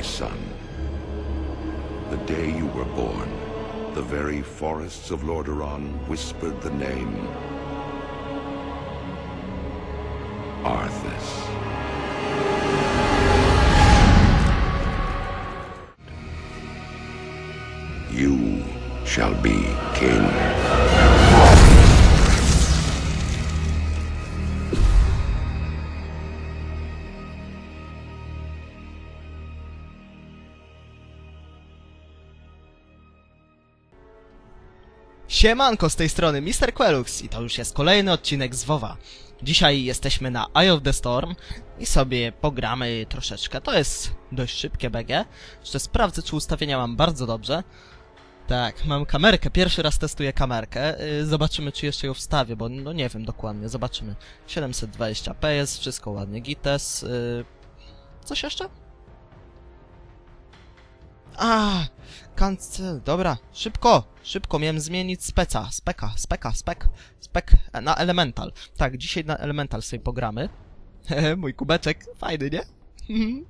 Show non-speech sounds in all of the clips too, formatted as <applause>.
my son. The day you were born, the very forests of Lordaeron whispered the name Arthas. You shall be king. Siemanko z tej strony Mr. Quelux i to już jest kolejny odcinek z WoWa. Dzisiaj jesteśmy na Eye of the Storm i sobie pogramy troszeczkę. To jest dość szybkie BG. Jeszcze sprawdzę, czy ustawienia mam bardzo dobrze. Tak, mam kamerkę. Pierwszy raz testuję kamerkę. Yy, Zobaczymy, czy jeszcze ją wstawię, bo no nie wiem dokładnie. Zobaczymy. 720p jest, wszystko ładnie. Gites. Yy... Coś jeszcze? A, Cancel, dobra, szybko, szybko, miałem zmienić speca, speka, speka, spek, spek e, na Elemental. Tak, dzisiaj na Elemental sobie pogramy. <laughs> Mój kubeczek, fajny, nie? <laughs>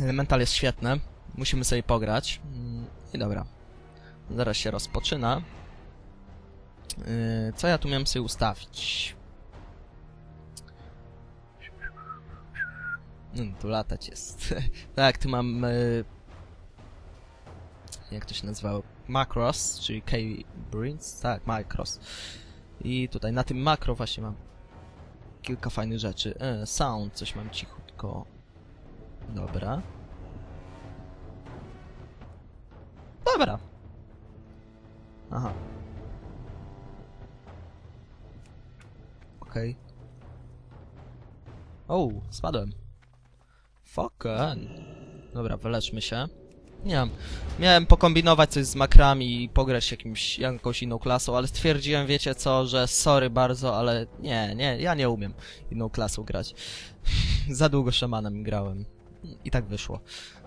Elemental jest świetny, musimy sobie pograć. Mm, I dobra, zaraz się rozpoczyna. Yy, co ja tu miałem sobie ustawić? Mm, tu latać jest. <laughs> tak, tu mam... y, Jak to się nazywało? Macros, czyli K-Brains? Tak, Macros. I tutaj na tym makro właśnie mam kilka fajnych rzeczy. E, sound, coś mam cichutko. Dobra. Dobra. Aha. Okej. O, spadłem. Fucking. Dobra, wyleczmy się. Nie wiem. Miałem pokombinować coś z makrami i pograć jakimś, jakąś inną klasą, ale stwierdziłem, wiecie co, że sorry bardzo, ale nie, nie, ja nie umiem inną klasą grać. <laughs> Za długo szamanem grałem. I tak wyszło.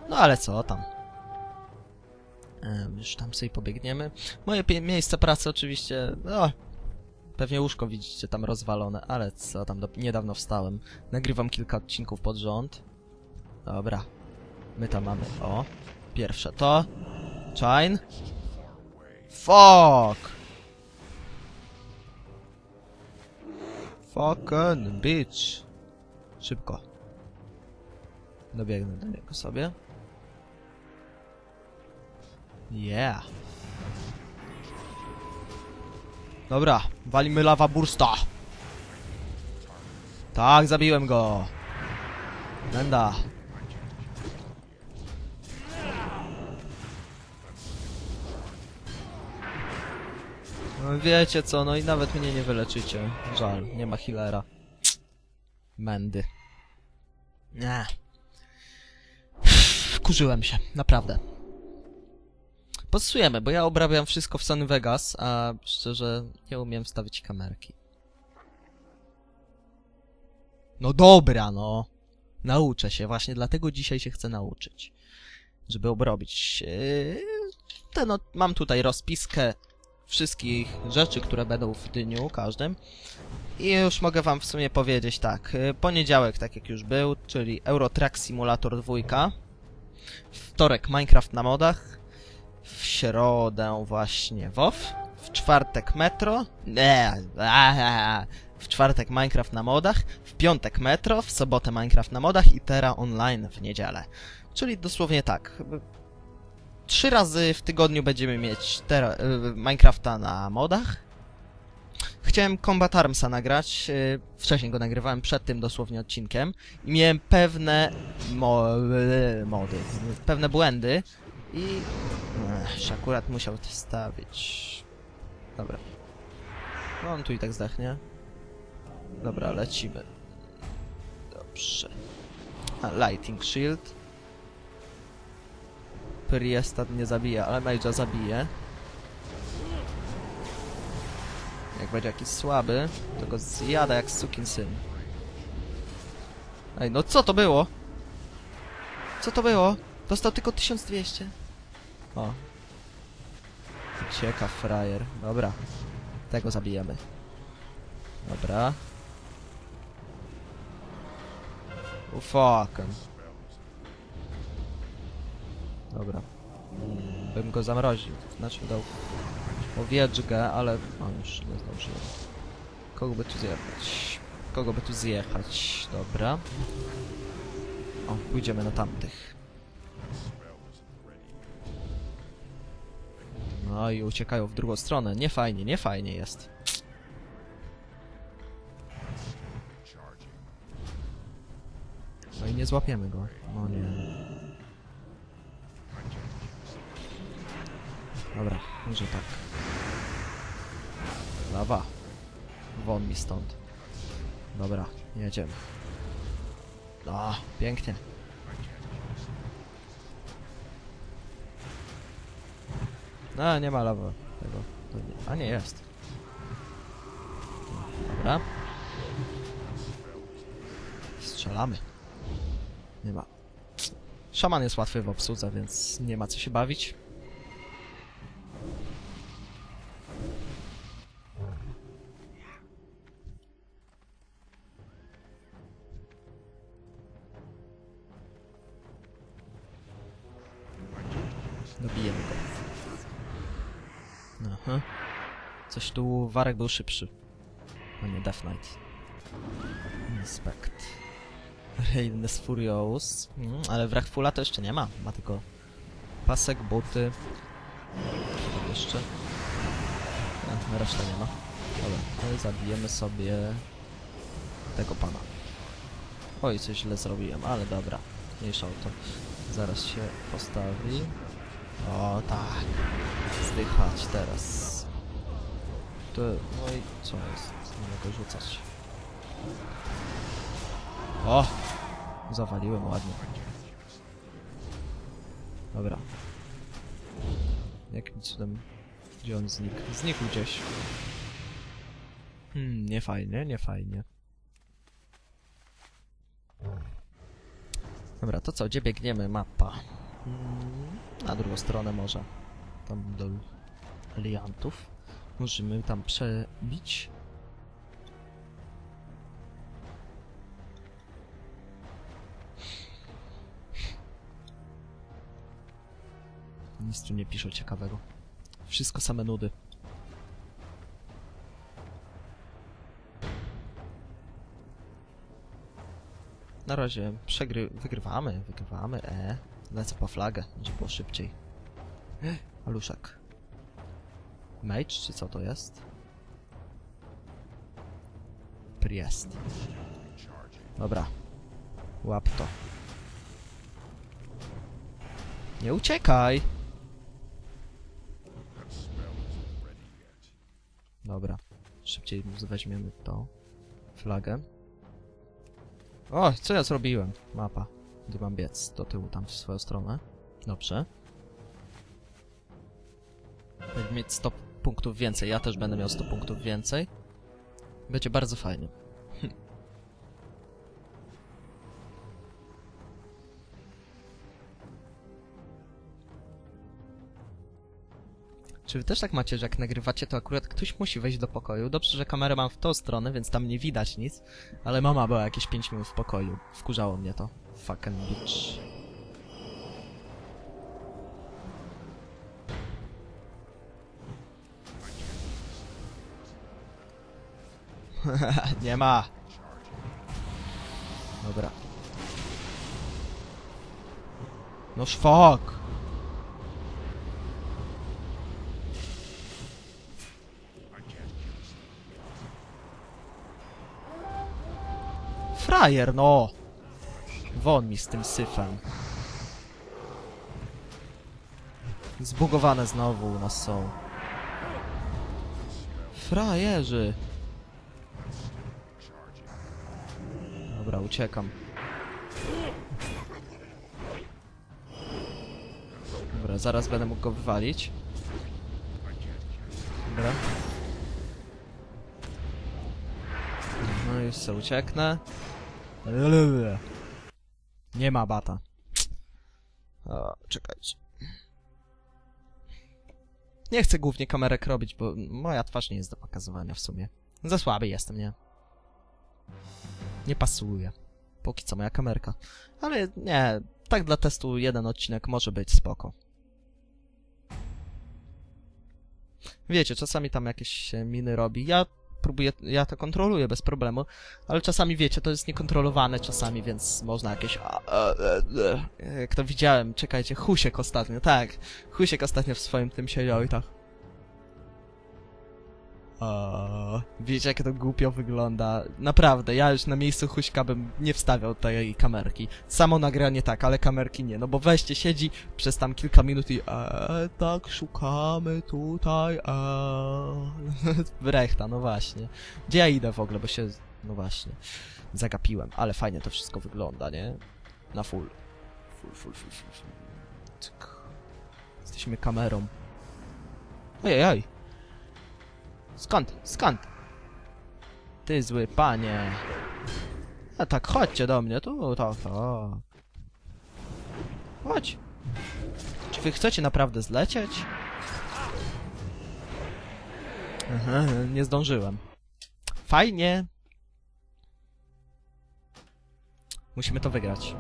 No ale co tam. Em, już tam sobie pobiegniemy. Moje miejsce pracy oczywiście, no, pewnie łóżko widzicie tam rozwalone, ale co tam, do- niedawno wstałem. Nagrywam kilka odcinków pod rząd. Dobra. My tam mamy. O. Pierwsze to. Chine. Fuck! Fucking bitch. Szybko. Dobiegnę do niego sobie. Yeah. Dobra, walimy lawa bursta. Tak, zabiłem go. Nenda. Wiecie co, no i nawet mnie nie wyleczycie. Żal, nie ma healera. Mendy. Nie. Wkurzyłem się, naprawdę. Podstosujemy, bo ja obrabiam wszystko w Sony Vegas, a szczerze nie umiem wstawić kamerki. No dobra, no. Nauczę się, właśnie dlatego dzisiaj się chcę nauczyć. Żeby obrobić. Yy, te, no, mam tutaj rozpiskę wszystkich rzeczy, które będą w dniu każdym. I już mogę wam w sumie powiedzieć tak. y, Poniedziałek, tak jak już był, czyli Eurotrack Simulator 2. Wtorek Minecraft na modach. W środę właśnie WoW. W czwartek Metro. Nie, w czwartek Minecraft na modach. W piątek Metro. W sobotę Minecraft na modach i Terra Online w niedzielę. Czyli dosłownie tak. Trzy razy w tygodniu będziemy mieć y, Minecrafta na modach. Chciałem Combat Armsa nagrać, y, wcześniej go nagrywałem przed tym dosłownie odcinkiem i miałem pewne mo y, mody, pewne błędy i Ech, akurat musiał to stawić. Dobra. No on tu i tak zdechnie. Dobra, lecimy. Dobrze. A, Lighting Shield. Priestad nie zabije, ale Mage'a zabije. Jak będzie jakiś słaby, to go zjada jak sukin syn. Ej, no co to było? Co to było? Dostał tylko 1200. O. Ciekaw frajer. Dobra. Tego zabijemy. Dobra. Fuck. Dobra. Bym go zamroził. Znaczy dał owieczgę, ale... O, już nie zdążyłem. Kogo by tu zjechać? Kogo by tu zjechać? Dobra. O, pójdziemy na tamtych. No i uciekają w drugą stronę. Nie fajnie, nie fajnie jest. No i nie złapiemy go. No nie. Dobra, może tak. Lawa. Won mi stąd. Dobra, jedziemy. A, pięknie. No, nie ma lawy tego. A nie, jest. Dobra. Strzelamy. Nie ma. Szaman jest łatwy w obsłudze, więc nie ma co się bawić. Tu, Warek był szybszy. A nie Death Knight. Inspect. Railness Furious. Mm, ale w Fulla to jeszcze nie ma. Ma tylko pasek, buty. Co jeszcze? A, reszta nie ma. Dobra, to zabijemy sobie tego pana. Oj, coś źle zrobiłem, ale dobra. Mniejsza o to. Zaraz się postawi. O, tak. Zdychać teraz. No i co jest? Nie mogę rzucać. O! Zawaliłem ładnie. Dobra. Jakim cudem... Gdzie on znikł? Znikł gdzieś. Hmm, nie fajnie, nie fajnie. Dobra, to co? Gdzie biegniemy? Mapa. Mm, na drugą stronę może. Tam do aliantów. Możemy tam przebić. Nic tu nie piszą ciekawego. Wszystko same nudy. Na razie przegry... wygrywamy, wygrywamy, e. Lecę po flagę, będzie było szybciej. <gasps> Aluszek. Mage, czy co to jest? Priest. Dobra. Łap to. Nie uciekaj! Dobra. Szybciej weźmiemy to. Flagę. O, co ja zrobiłem? Mapa. Gdy mam biec do tyłu, tam w swoją stronę. Dobrze. Mieć 100 punktów więcej. Ja też będę miał 100 punktów więcej. Będzie bardzo fajnie. Czy wy też tak macie, że jak nagrywacie, to akurat ktoś musi wejść do pokoju? Dobrze, że kamerę mam w tą stronę, więc tam nie widać nic. Ale mama była jakieś 5 minut w pokoju. Wkurzało mnie to. Fucking bitch. <laughs> nie ma. Dobra. No szwok. Frajer, no. Won mi z tym syfem. Zbugowane znowu u nas są. Frajerzy. Uciekam. Dobra, zaraz będę mógł go wywalić. Dobra. No już se ucieknę. Nie ma bata. O, czekajcie. Nie chcę głównie kamerek robić, bo moja twarz nie jest do pokazywania w sumie. Za słaby jestem, nie? Nie pasuje. Póki co moja kamerka. Ale nie, tak dla testu jeden odcinek może być spoko. Wiecie, czasami tam jakieś miny robi. Ja próbuję, ja to kontroluję bez problemu, ale czasami wiecie, to jest niekontrolowane czasami, więc można jakieś... e, e. Jak to widziałem, czekajcie, Husiek ostatnio, tak. Husiek ostatnio w swoim tym siedział i tak. A, wiecie, jak to głupio wygląda. Naprawdę, ja już na miejscu Huśka bym nie wstawiał tej kamerki. Samo nagranie tak, ale kamerki nie. No bo weźcie, siedzi przez tam kilka minut i eee, tak, szukamy tutaj, <laughs> eee. Brechta, no właśnie. Gdzie ja idę w ogóle, bo się... No właśnie. Zagapiłem, ale fajnie to wszystko wygląda, nie? Na full. Full, full, full, full, full. Jesteśmy kamerą. Ojej, oj. Skąd? Skąd? Ty zły panie. A tak, chodźcie do mnie, tu, tak, tak. Chodź. Czy wy chcecie naprawdę zlecieć? Nie zdążyłem. Fajnie. Musimy to wygrać.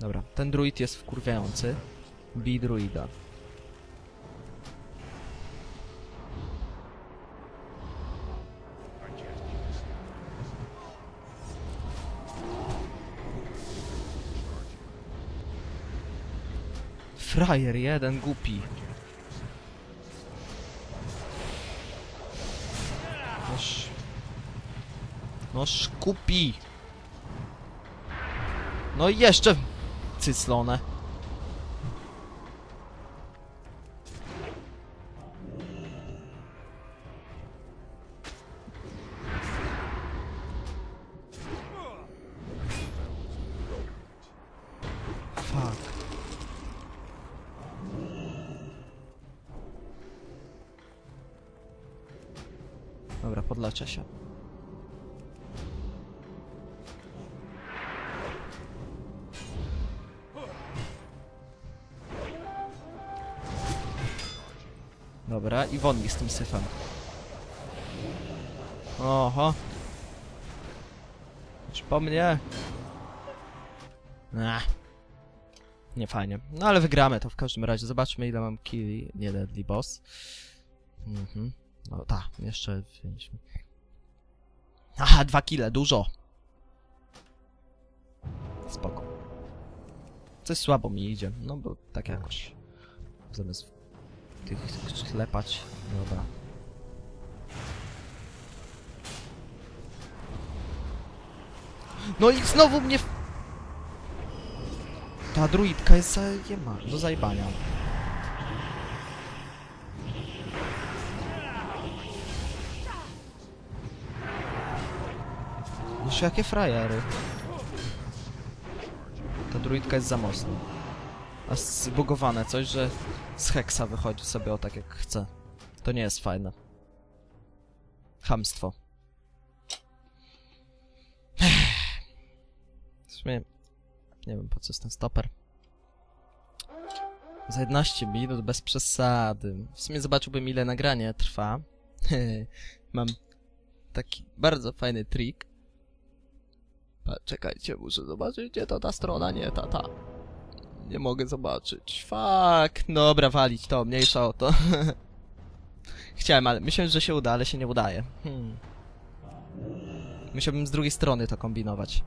Dobra, ten druid jest wkurwiający. Bij druida. Frajer jeden głupi. Noż... Noż kupi. No i jeszcze cyclone. Podleczę się. Dobra, i won mi z tym syfem. Oho. Czy po mnie? Nie fajnie. No ale wygramy to w każdym razie. Zobaczmy ile mam killi. Nie deadly boss. Mhm. No tak, jeszcze wzięliśmy. Aha, dwa kile, dużo. Spoko. Coś słabo mi idzie, no bo tak jakoś. Zamiast tych klepać, dobra. No i znowu mnie... Ta druidka jest zajema, do zajebania. Już jakie frajery. Ta druidka jest za mocna. A zbugowane coś, że z heksa wychodzi sobie o tak jak chce. To nie jest fajne. Chamstwo. W sumie... Nie wiem po co jest ten stoper. Za 11 minut bez przesady. W sumie zobaczyłbym ile nagranie trwa. <laughs> Mam taki bardzo fajny trik. Czekajcie, muszę zobaczyć, gdzie to ta strona, nie ta, ta. Nie mogę zobaczyć. Fuck. Dobra, walić to, mniejsza o to. <laughs> Chciałem, ale myślałem, że się uda, ale się nie udaje. Hmm. Musiałbym z drugiej strony to kombinować.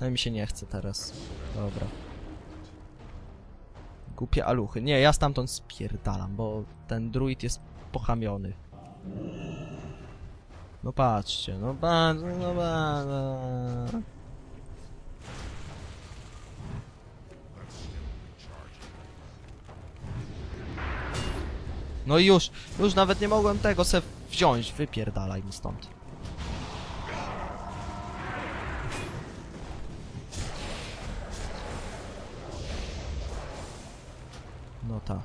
Ale mi się nie chce teraz. Dobra. Głupie aluchy. Nie, ja stamtąd spierdalam, bo ten druid jest pochamiony. No patrzcie, no bardzo, no bardzo. No i już, już nawet nie mogłem tego se wziąć, wypierdalaj mi stąd. No ta.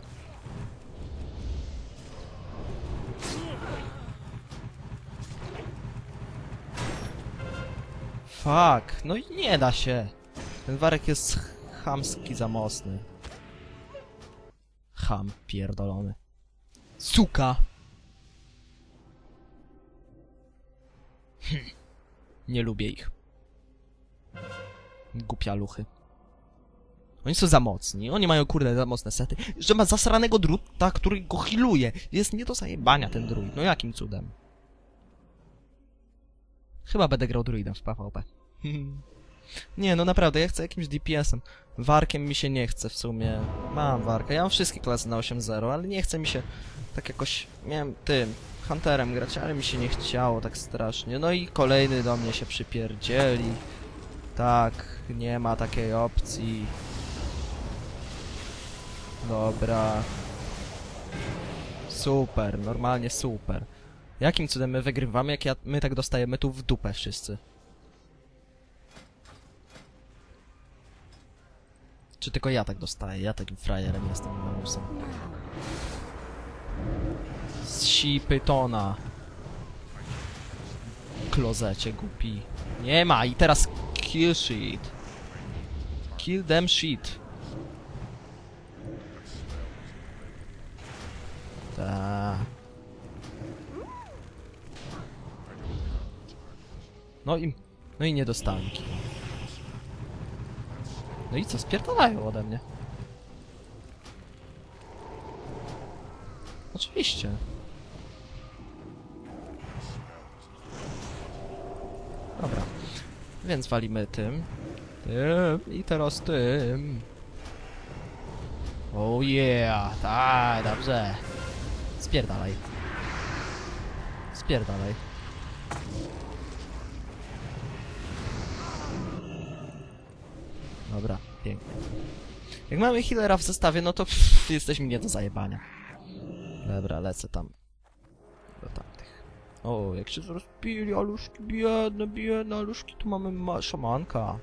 Fuck, no i nie da się. Ten warek jest chamski za mocny. Ham pierdolony. Suka! Hm. Nie lubię ich. Głupia luchy. Oni są za mocni, oni mają kurde za mocne sety. Że ma zasranego druta, który go healuje. Jest nie do zajebania ten druid. No jakim cudem? Chyba będę grał druidem w PvP. <laughs> nie, no naprawdę, ja chcę jakimś DPS-em. Warkiem mi się nie chce w sumie. Mam warkę, ja mam wszystkie klasy na 8.0, ale nie chce mi się tak jakoś... Miałem tym, Hunterem grać, ale mi się nie chciało tak strasznie. No i kolejny do mnie się przypierdzieli. Tak, nie ma takiej opcji. Dobra. Super, normalnie super. Jakim cudem my wygrywamy, jak ja, my tak dostajemy tu w dupę wszyscy? Czy tylko ja tak dostaję? Ja takim frajerem jestem Mamusem. Z Sipytona. Klozecie głupi. Nie ma i teraz kill shit. Kill them shit. No i... No i nie dostałem killa. No i co, spierdalają ode mnie. Oczywiście. Dobra. Więc walimy tym. Tym i teraz tym. Oh yeah, tak, dobrze. Spierdalaj. Spierdalaj. Dobra, pięknie. Jak mamy healera w zestawie, no to pff, jesteśmy nie do zajebania. Dobra, lecę tam. Do tamtych. O, jak się rozpili, aluszki, biedne, biedne aluszki. Tu mamy ma szamanka.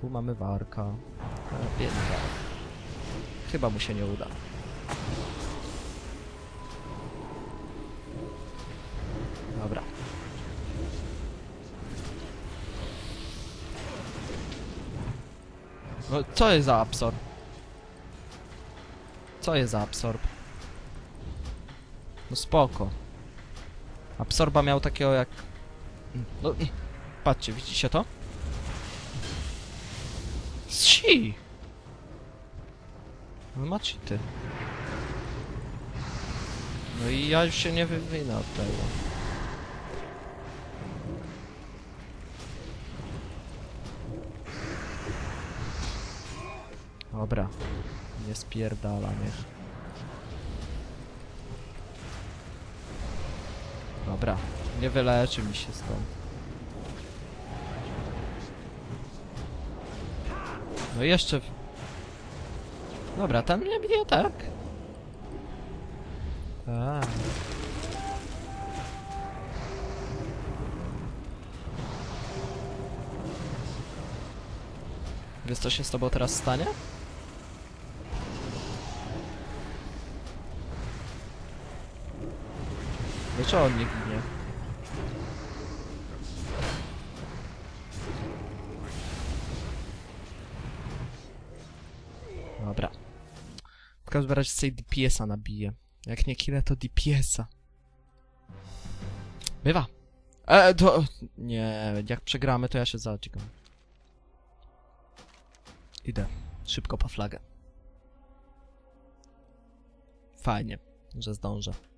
Tu mamy warka. E, biedny wark. Chyba mu się nie uda. Co jest za absorb? Co jest za absorb? No spoko. Absorba miał takiego jak... No, patrzcie, widzicie to? Si! No ma. No i ja już się nie wywinę od tego. Dobra. Nie spierdalam ich. Dobra. Nie wyleczy mi się stąd. No jeszcze... Dobra, ten mnie bije tak. A. Wiesz co się z tobą teraz stanie? Dlaczego on nie ginie? Dobra. W każdym razie sobie DPS-a nabiję. Jak nie killę, to DPS-a. Bywa. E, to... Nie, jak przegramy, to ja się zaczekam. Idę. Szybko po flagę. Fajnie, że zdążę.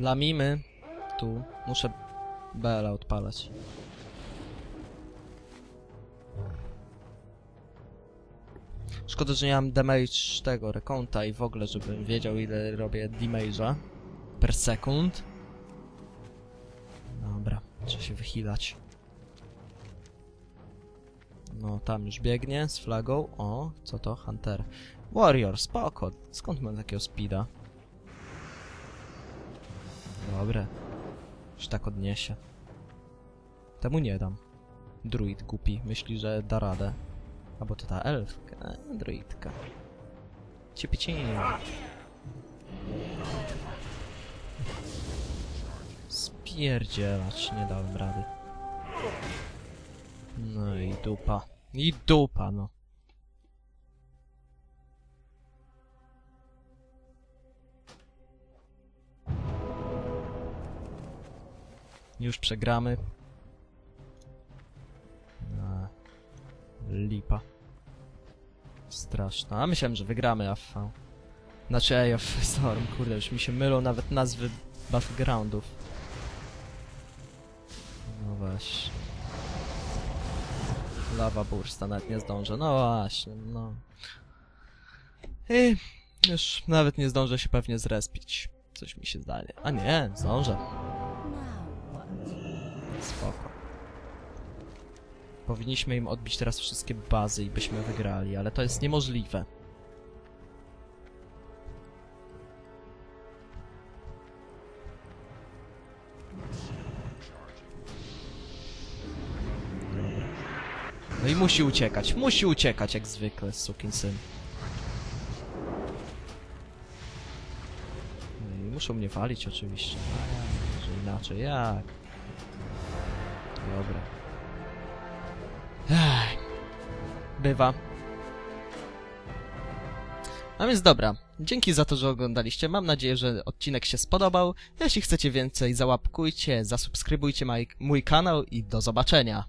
Lamimy. Tu. Muszę BL odpalać. Szkoda, że nie mam damage tego rekonta i w ogóle, żebym wiedział ile robię damage'a per sekund. Dobra, trzeba się wychilać. No, tam już biegnie z flagą. O, co to? Hunter. Warrior, spoko. Skąd mam takiego speeda? Dobre. Już tak odniesie. Temu nie dam. Druid głupi. Myśli, że da radę. Albo to ta elfka. E, druidka. Ciepicień. Spierdzielać, nie dałem rady. No i dupa. I dupa, no. Już przegramy. A, lipa. Straszna. A myślałem, że wygramy AV. Znaczy of Storm, <laughs> kurde, już mi się mylą nawet nazwy battlegroundów. No właśnie. Lava Bursta nawet nie zdążę. No właśnie, no. I już nawet nie zdążę się pewnie zrespić. Coś mi się zdaje. A nie, zdążę. Spoko. Powinniśmy im odbić teraz wszystkie bazy i byśmy wygrali, ale to jest niemożliwe. No i musi uciekać, musi uciekać jak zwykle, sukinsyn. No i muszą mnie walić oczywiście. Że inaczej, jak? Dobra. Ech. Bywa. A więc dobra. Dzięki za to, że oglądaliście. Mam nadzieję, że odcinek się spodobał. Jeśli chcecie więcej, załapkujcie, zasubskrybujcie mój kanał i do zobaczenia.